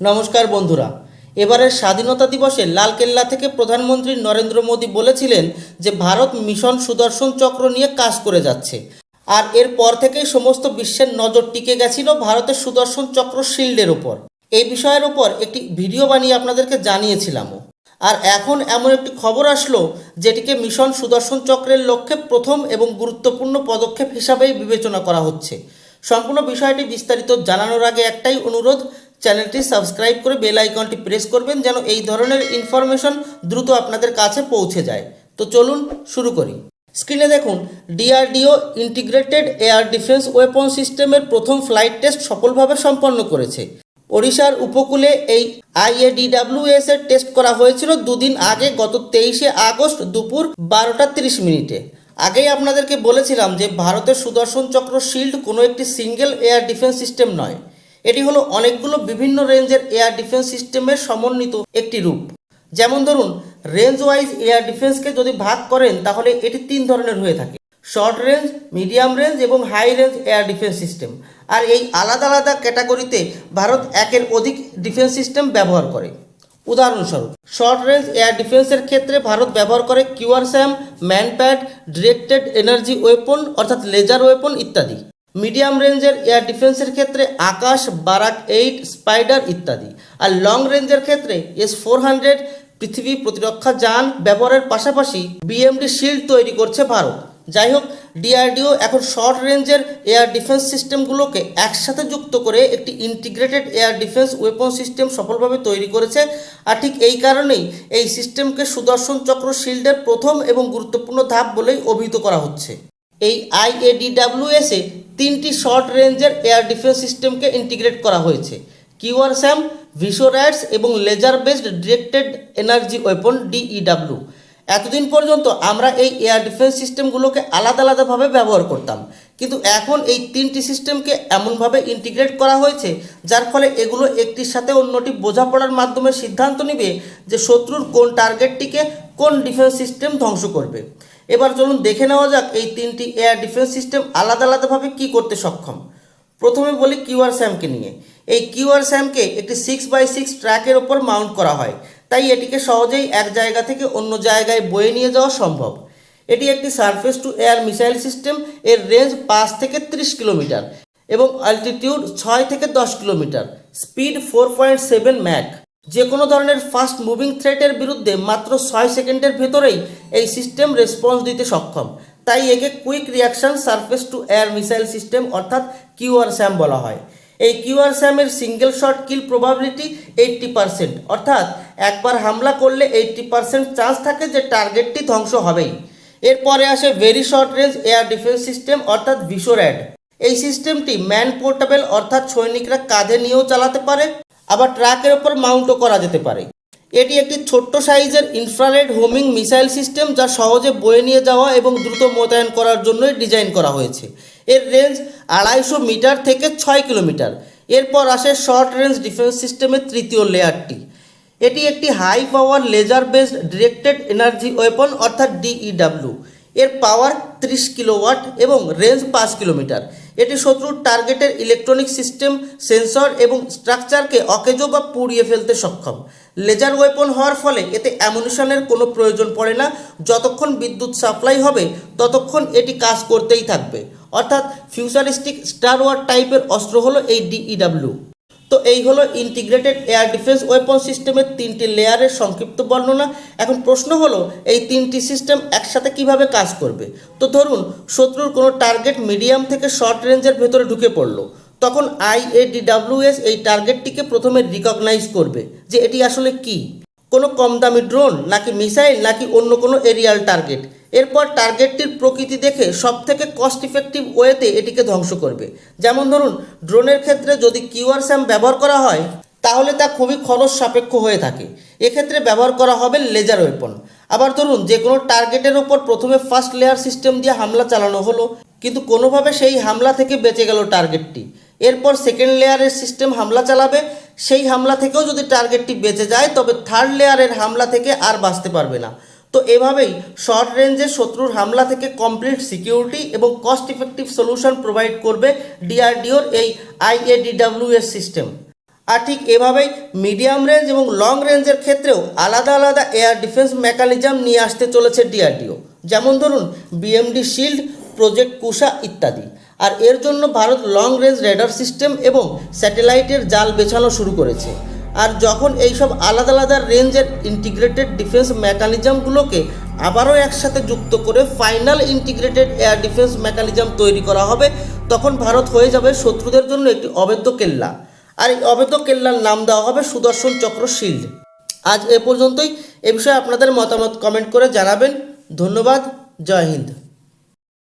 নমস্কার বন্ধুরা। এবারের স্বাধীনতা দিবসে লালকেল্লা থেকে প্রধানমন্ত্রী নরেন্দ্র মোদী বলেছিলেন যে, ভারত মিশন সুদর্শন চক্র নিয়ে কাজ করে যাচ্ছে। আর এরপর থেকেই সমস্ত বিশ্বের নজর টিকে গেছিল ভারতের সুদর্শন চক্র শিল্ডের ওপর। এই বিষয়ের ওপর একটি ভিডিও বানিয়ে আপনাদেরকে জানিয়েছিলামও। আর এখন এমন একটি খবর আসলো যেটিকে মিশন সুদর্শন চক্রের লক্ষ্যে প্রথম এবং গুরুত্বপূর্ণ পদক্ষেপ হিসাবেই বিবেচনা করা হচ্ছে। সম্পূর্ণ বিষয়টি বিস্তারিত জানানোর আগে একটাই অনুরোধ চ্যানেলটি সাবস্ক্রাইব করে বেল আইকনটি প্রেস করবেন যেন এই ধরনের ইনফরমেশন দ্রুত আপনাদের কাছে পৌঁছে যায়। তো চলুন শুরু করি। স্ক্রিনে দেখুন DRDO integrated air defence weapon সিস্টেমের প্রথম ফ্লাইট টেস্ট সফলভাবে সম্পন্ন করেছে। ওড়িশার উপকূলে এই আইএডিডাব্লিউএস এর টেস্ট করা হয়েছিল দুদিন আগে, গত তেইশে আগস্ট দুপুর বারোটা তিরিশ মিনিটে। আগেই আপনাদেরকে বলেছিলাম যে, ভারতের সুদর্শন চক্র শিল্ড কোনো একটি সিঙ্গেল এয়ার ডিফেন্স সিস্টেম নয়। এটি হলো অনেকগুলো বিভিন্ন রেঞ্জের এয়ার ডিফেন্স সিস্টেমের সমন্বিত একটি রূপ। যেমন ধরুন রেঞ্জ ওয়াইজ এয়ার ডিফেন্সকে যদি ভাগ করেন, তাহলে এটি তিন ধরনের হয়ে থাকে। শর্ট রেঞ্জ, মিডিয়াম রেঞ্জ এবং high range air defence system. আর এই আলাদা আলাদা ক্যাটাগরিতে ভারত একের অধিক ডিফেন্স সিস্টেম ব্যবহার করে। উদাহরণস্বরূপ, শর্ট রেঞ্জ এয়ার ডিফেন্সের ক্ষেত্রে ভারত ব্যবহার করে QR SAM, MANPAD, directed energy weapon, অর্থাৎ লেজার ওয়েপন ইত্যাদি। মিডিয়াম রেঞ্জের এয়ার ডিফেন্সের ক্ষেত্রে আকাশ, বারাক এইট, স্পাইডার ইত্যাদি। আর লং রেঞ্জের ক্ষেত্রে এস ফোর হান্ড্রেড পৃথিবী প্রতিরক্ষা যান ব্যবহারের পাশাপাশি বিএমডি শিল্ড তৈরি করছে ভারত। যাই হোক ডিআরডিও এখন শর্ট রেঞ্জের এয়ার ডিফেন্স সিস্টেমগুলোকে একসাথে যুক্ত করে একটি integrated air defence weapon system সফলভাবে তৈরি করেছে। আর ঠিক এই কারণেই এই সিস্টেমকে সুদর্শন চক্র শিল্ডের প্রথম এবং গুরুত্বপূর্ণ ধাপ বলেই অভিহিত করা হচ্ছে। এই আইএডিডাব্লিউএস তিনটি শর্ট রেঞ্জের এয়ার ডিফেন্স সিস্টেমকে ইন্টিগ্রেট করা হয়েছে। কিউআর স্যাম ভিসোরাইটস এবং laser based directed energy weapon, DEW. এতদিন পর্যন্ত আমরা এই এয়ার ডিফেন্স সিস্টেমগুলোকে আলাদা আলাদাভাবে ব্যবহার করতাম। কিন্তু এখন এই তিনটি সিস্টেমকে এমনভাবে ইন্টিগ্রেট করা হয়েছে, যার ফলে এগুলো একটির সাথে অন্যটি বোঝাপড়ার মাধ্যমে সিদ্ধান্ত নিবে যে শত্রুর কোন টার্গেটটিকে কোন ডিফেন্স সিস্টেম ধ্বংস করবে। এবার চলুন দেখে নেওয়া যাক এই তিনটি এয়ার ডিফেন্স সিস্টেম আলাদা আলাদাভাবে কী করতে সক্ষম। প্রথমে বলি কিউআর স্যামকে নিয়ে। এই কিউআর স্যামকে একটি সিক্স বাই সিক্স ট্র্যাকের ওপর মাউন্ট করা হয়। তাই এটিকে সহজেই এক জায়গা থেকে অন্য জায়গায় বয়ে নিয়ে যাওয়া সম্ভব। এটি একটি surface to air missile system এর রেঞ্জ পাঁচ থেকে ত্রিশ কিলোমিটার এবং আলটিটিউড ছয় থেকে দশ kilometre. Speed four point seven Mach যে কোনো ধরনের ফাস্ট মুভিং থ্রেটের বিরুদ্ধে মাত্র ছয় সেকেন্ডের ভেতরেই এই সিস্টেম রেসপন্স দিতে সক্ষম। তাই একে quick reaction surface to air missile system অর্থাৎ কিউআর স্যাম বলা হয়। এই QR স্যামের single shot kill probability eighty percent অর্থাৎ একবার হামলা করলে এইট্টি পারসেন্ট চান্স থাকে যে টার্গেটটি ধ্বংস হবেই। এরপরে আসে very short range air defence system অর্থাৎ ভিসোর্যাড এই সিস্টেমটি ম্যান পোর্টেবল অর্থাৎ সৈনিকরা কাঁধে নিয়েও চালাতে পারে। আবার ট্রাকের ওপর মাউন্টও করা যেতে পারে। এটি একটি ছোট্ট সাইজের ইনফ্রারেড হোমিং মিসাইল সিস্টেম যা সহজে বয়ে নিয়ে যাওয়া এবং দ্রুত মোতায়েন করার জন্যই ডিজাইন করা হয়েছে। এর রেঞ্জ আড়াইশো মিটার থেকে ছয় কিলোমিটার। এরপর আসে শর্ট রেঞ্জ ডিফেন্স সিস্টেমের তৃতীয় লেয়ারটি। এটি একটি high power laser based directed energy weapon অর্থাৎ ডিইডাব্লিউ। এর পাওয়ার ত্রিশ কিলোওয়াট এবং রেঞ্জ পাঁচ কিলোমিটার। এটি শত্রুর টার্গেটের ইলেকট্রনিক সিস্টেম, সেন্সর এবং স্ট্রাকচারকে অকেজো বা পুড়িয়ে ফেলতে সক্ষম। লেজার ওয়েপন হওয়ার ফলে এতে অ্যামুনিশনের কোনো প্রয়োজন পড়ে না। যতক্ষণ বিদ্যুৎ সাপ্লাই হবে, ততক্ষণ এটি কাজ করতেই থাকবে। অর্থাৎ ফিউচারিস্টিক স্টার ওয়ার টাইপের অস্ত্র হলো এই ডিইডাব্লিউ তো এই হলো ইন্টিগ্রেটেড এয়ার ডিফেন্স ওয়েপন সিস্টেমের তিনটি লেয়ারের সংক্ষিপ্ত বর্ণনা। এখন প্রশ্ন হলো, এই তিনটি সিস্টেম একসাথে কীভাবে কাজ করবে? তো ধরুন, শত্রুর কোনো টার্গেট মিডিয়াম থেকে শর্ট রেঞ্জের ভেতরে ঢুকে পড়ল। তখন আইএডিডাব্লিউএস এই টার্গেটটিকে প্রথমে রিকগনাইজ করবে যে এটি আসলে কি? কোনো কম দামি ড্রোন নাকি মিসাইল নাকি অন্য কোনো এরিয়াল টার্গেট এরপর টার্গেটটির প্রকৃতি দেখে সব থেকে কস্ট ইফেক্টিভ ওয়েতে এটিকে ধ্বংস করবে। যেমন ধরুন ড্রোনের ক্ষেত্রে যদি কিউআর স্যাম ব্যবহার করা হয়, তাহলে তা খুবই খরচ সাপেক্ষ হয়ে থাকে। এক্ষেত্রে ব্যবহার করা হবে লেজার ওয়েপন আবার ধরুন, যে কোনো টার্গেটের ওপর প্রথমে ফার্স্ট লেয়ার সিস্টেম দিয়ে হামলা চালানো হলো, কিন্তু কোনোভাবে সেই হামলা থেকে বেঁচে গেল টার্গেটটি এরপর সেকেন্ড লেয়ারের সিস্টেম হামলা চালাবে, সেই হামলা থেকেও যদি টার্গেটটি বেঁচে যায়, তবে থার্ড লেয়ারের হামলা থেকে আর বাঁচতে পারবে না। তো এভাবেই শর্ট রেঞ্জে শত্রুর হামলা থেকে কমপ্লিট সিকিউরিটি এবং কস্ট ইফেক্টিভ সলিউশন প্রোভাইড করবে ডিআরডিওর এই আইএডিডাব্লিউএস সিস্টেম আর ঠিক এভাবেই মিডিয়াম রেঞ্জ এবং লং রেঞ্জের ক্ষেত্রেও আলাদা আলাদা এয়ার ডিফেন্স মেকানিজম নিয়ে আসতে চলেছে ডিআরডিও যেমন ধরুন বিএমডি শিল্ড প্রজেক্ট কুষা ইত্যাদি। আর এর জন্য Bharat long range radar system এবং স্যাটেলাইটের জাল বেছানো শুরু করেছে। আর যখন এইসব আলাদা আলাদা রেঞ্জের ইন্টিগ্রেটেড ডিফেন্স মেকানিজমগুলোকে আবারও একসাথে যুক্ত করে final integrated air defence mechanism তৈরি করা হবে, তখন ভারত হয়ে যাবে শত্রুদের জন্য একটি অবৈধ কেল্লা। আর এই অবৈধ কেল্লার নাম দেওয়া হবে সুদর্শন চক্র শিল্ড আজ এ পর্যন্তই। এ বিষয়ে আপনাদের মতামত কমেন্ট করে জানাবেন। ধন্যবাদ। জয় হিন্দ।